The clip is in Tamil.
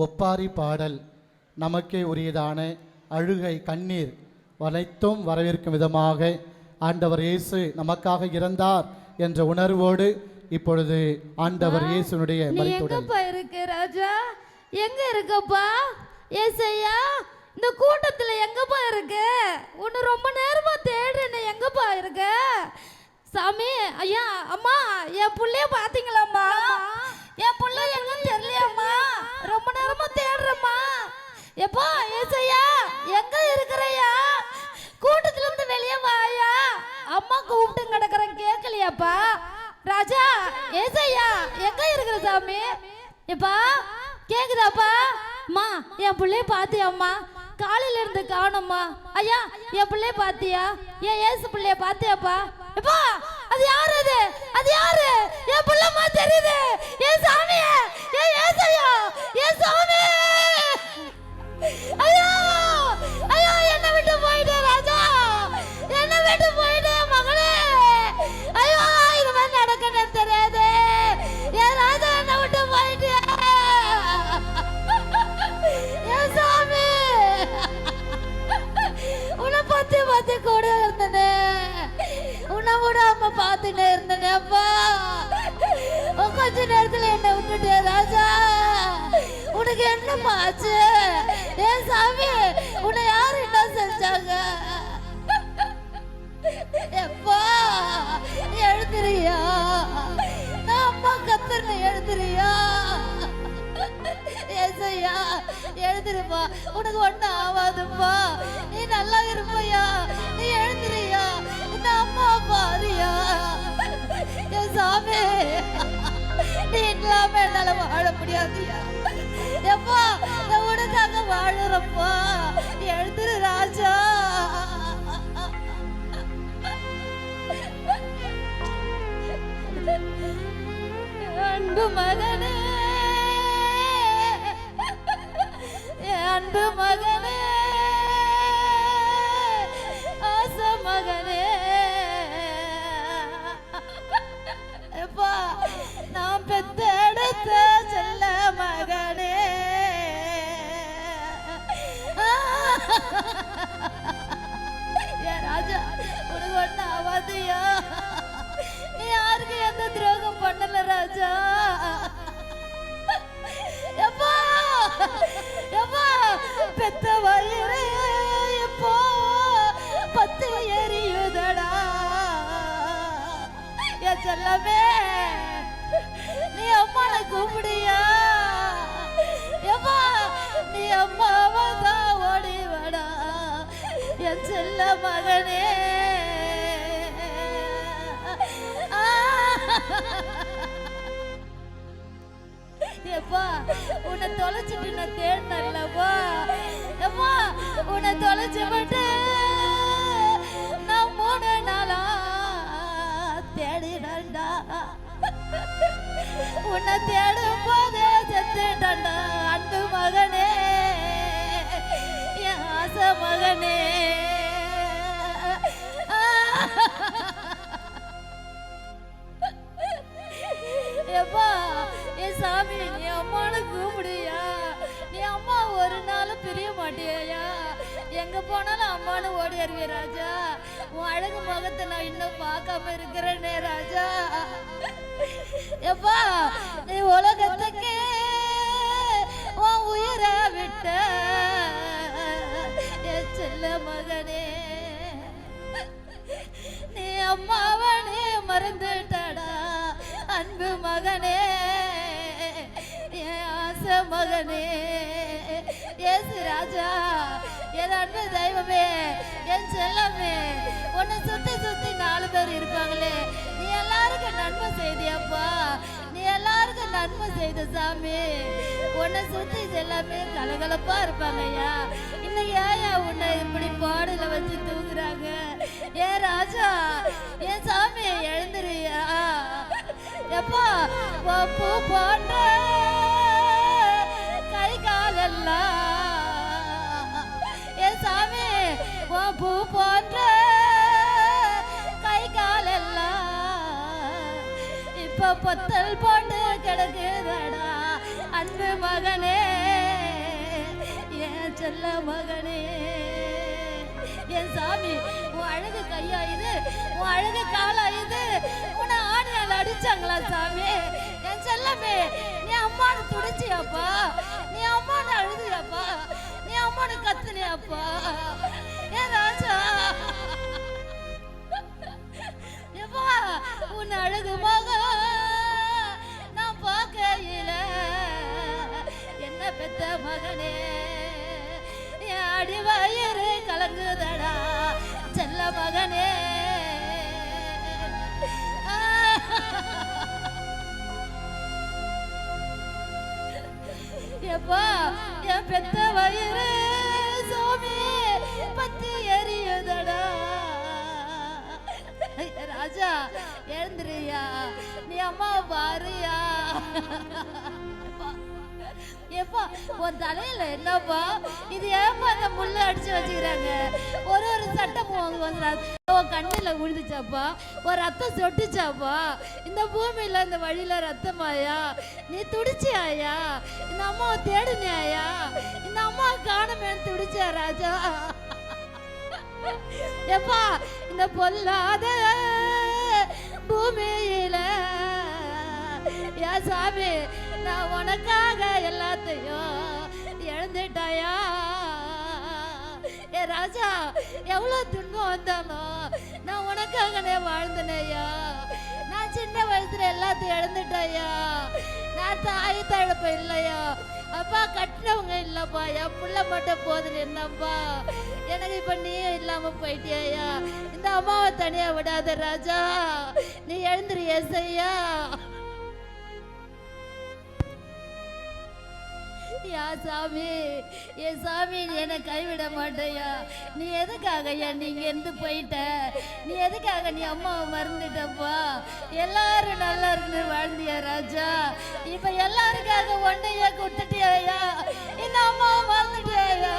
ஒப்பாரி பாடல். நமக்கே உரியதான அழுகை கண்ணீர் அனைத்தும் வரவேற்கும் விதமாக ஆண்டவர் இயேசு நமக்காக இறந்தார் என்ற உணர்வோடு இப்பொழுது ஆண்டவர் இயேசுனுடைய எங்கப்பா இருக்க ராஜா? எங்க இருக்கப்பா? ஏசையா இந்த கூட்டத்துல எங்கப்பா இருக்க? உன்னை ரொம்ப நேரமா தேடுறேன் எங்கப்பா இருக்க? சாமி ஐயா அம்மா என் புள்ளைய பாத்தீங்களாம்மா? என் புள்ள எங்கன்னு தெரியலையாம்மா ரொம்ப நேரமா தேடுறேம்மா எப்பா ஏசையா எங்க இருக்கிறையா கூட்டத்துல இருந்து வெளியே வாயா அம்மா கூப்பிட்டு கிடக்குறேன் கேட்கலையாப்பா ராஜா ஏசையா எங்க இருக்கிற சாமி எப்பா கேக்குதாப்பா? அம்மா என் பிள்ளைய பாத்தியாம்மா? காலையில இருந்து காணும்மா. ஐயா என் பிள்ளைய பாத்தியா? என் ஏசு பிள்ளைய பாத்தியாப்பா? எப்பா அது யாரு அது? அது யாரு? என் பிள்ளைமா தெரியுது. என் சாமிய உனக்கு என்னம்மா ஆச்சு? ஏன் சாமி உன்னை யாரு என்ன செஞ்சாங்க? எப்பா எழுதுறியா நான் அம்மா கத்துன்னு எழுதுறியா ஏசையா எழுதுருப்பா உனக்கு ஒண்ணும் ஆகாதுப்பா நீ நல்லா இருப்பையா? நீ எழுதுறியா இந்த அம்மா பாரியா? என் சாமி நீ இல்லாம என்னால வாழ முடியாதுயா? எப்பா இந்த உனக்காக வாழுறப்போ. எழுதுரு ராஜா. அன்பு மகனே. அன்பு மகனே. அம்மாவதா ஓடிவடா. என் செல்ல மகனே. எப்பா உன்னை தொலைச்சிட்டு நான் தேடினல்லப்பா எப்பா உன்னை தொலைச்சு விட்டு நான் மூணு நாளா தேடினண்டா. உன்னை தேடும் போதே செத்துட்டண்டா அன்பு மகனே. மகனே. எப்பா என் சாமி நீ அம்மானு கூப்பிடுயா நீ அம்மா ஒரு நாள் பிரிய மாட்டியா எங்க போனாலும் அம்மானு ஓடி வருவிய ராஜா. உன் அழகு முகத்தை நான் இன்னும் பார்க்காம இருக்கிற நேரம் நீ மறந்துட்டடா அன்பு மகனே என் மகனே ஏசு ராஜா என் அன்பு தெய்வமே என் செல்லமே உன்னை சுத்தி சுத்தி நாலு பேர் இருப்பாங்களே நன்மை செய்த சாமி. உன்னை சுத்தி எல்லாமே கலகலப்பா இருப்பாங்க ஐயா இன்னைக்கு ஏயா உன்னை இப்படி பாடல வச்சு தூங்குறாங்க ஏ ராஜா என் சாமி எழுந்துறியா எப்பா பூ போன்ற. இப்ப பொத்தல் போட்டு கிடக்குதடா. அன்பு மகனே செல்ல மகனே. என் சாமி உன் அழகு கையாயுது உன் அழகு காலாயுது. உன்னை ஆணியால் அடிச்சாங்களா சாமி? என் செல்லமே நீ அம்மானு துடிச்சியாப்பா. நீ அம்மானு அழுதியாப்பா. நீ அம்மானு கத்துனியாப்பா. என் ராஜா எப்பா உன் அழகுமா பெத்த மகனே என் அடி வயிறு கலங்குதடா செல்ல மகனே. எப்பா என் பெத்த வயிறு சாமி பத்தி எரியுதடா. ராஜா எழுந்துருயா நீ அம்மா பாருயா. எப்பா உன் தலையில என்னப்பா? இது ஏப்பா அந்த முள்ள அடிச்சு வச்சுக்கிறாங்க? ஒரு ஒரு சட்டமும் அவங்க வந்து கண்ணில் விழுந்துச்சாப்பா ஒரு ரத்தம் சொட்டுச்சாப்பா? இந்த பூமியில இந்த வழியில ரத்தமாயா? நீ துடிச்சியாயா? இந்த அம்மாவை தேடுனியாயா? இந்த அம்மாவை காணமேன்னு துடிச்சா ராஜா? எப்பா இந்த பொல்லாத பூமியில யா சாமி நான் உனக்காக எல்லாத்தையும் இழந்துட்டாயா? ஏ ராஜா எவ்வளோ துன்பம் வந்தாலும் நான் உனக்காகனே வாழ்ந்தனையா? நான் சின்ன வயசுல எல்லாத்தையும் இழந்துட்டாயா? நான் தாய் தழுப்ப இல்லையா? அப்பா கட்டினவங்க இல்லப்பா. என் புள்ள மட்டும் போதும் என்னப்பா? எனக்கு இப்ப நீயும் இல்லாம போயிட்டியா இந்த அம்மாவை தனியா விடாத ராஜா. நீ எழுந்துரு ஏசையா. யா சாமி. என் சாமி நீ என்னை கைவிட மாட்டேயா? நீ எதுக்காக நீ நீங்க இருந்து போயிட்ட? நீ எதுக்காக நீ அம்மாவை மறந்துட்டப்பா? எல்லாரும் நல்லா இருந்து வாழ்ந்தியா ராஜா? இப்போ எல்லாருக்காக ஒன்றையா கொடுத்துட்டியாயா? இந்த அம்மாவை மறந்துட்டியாயா?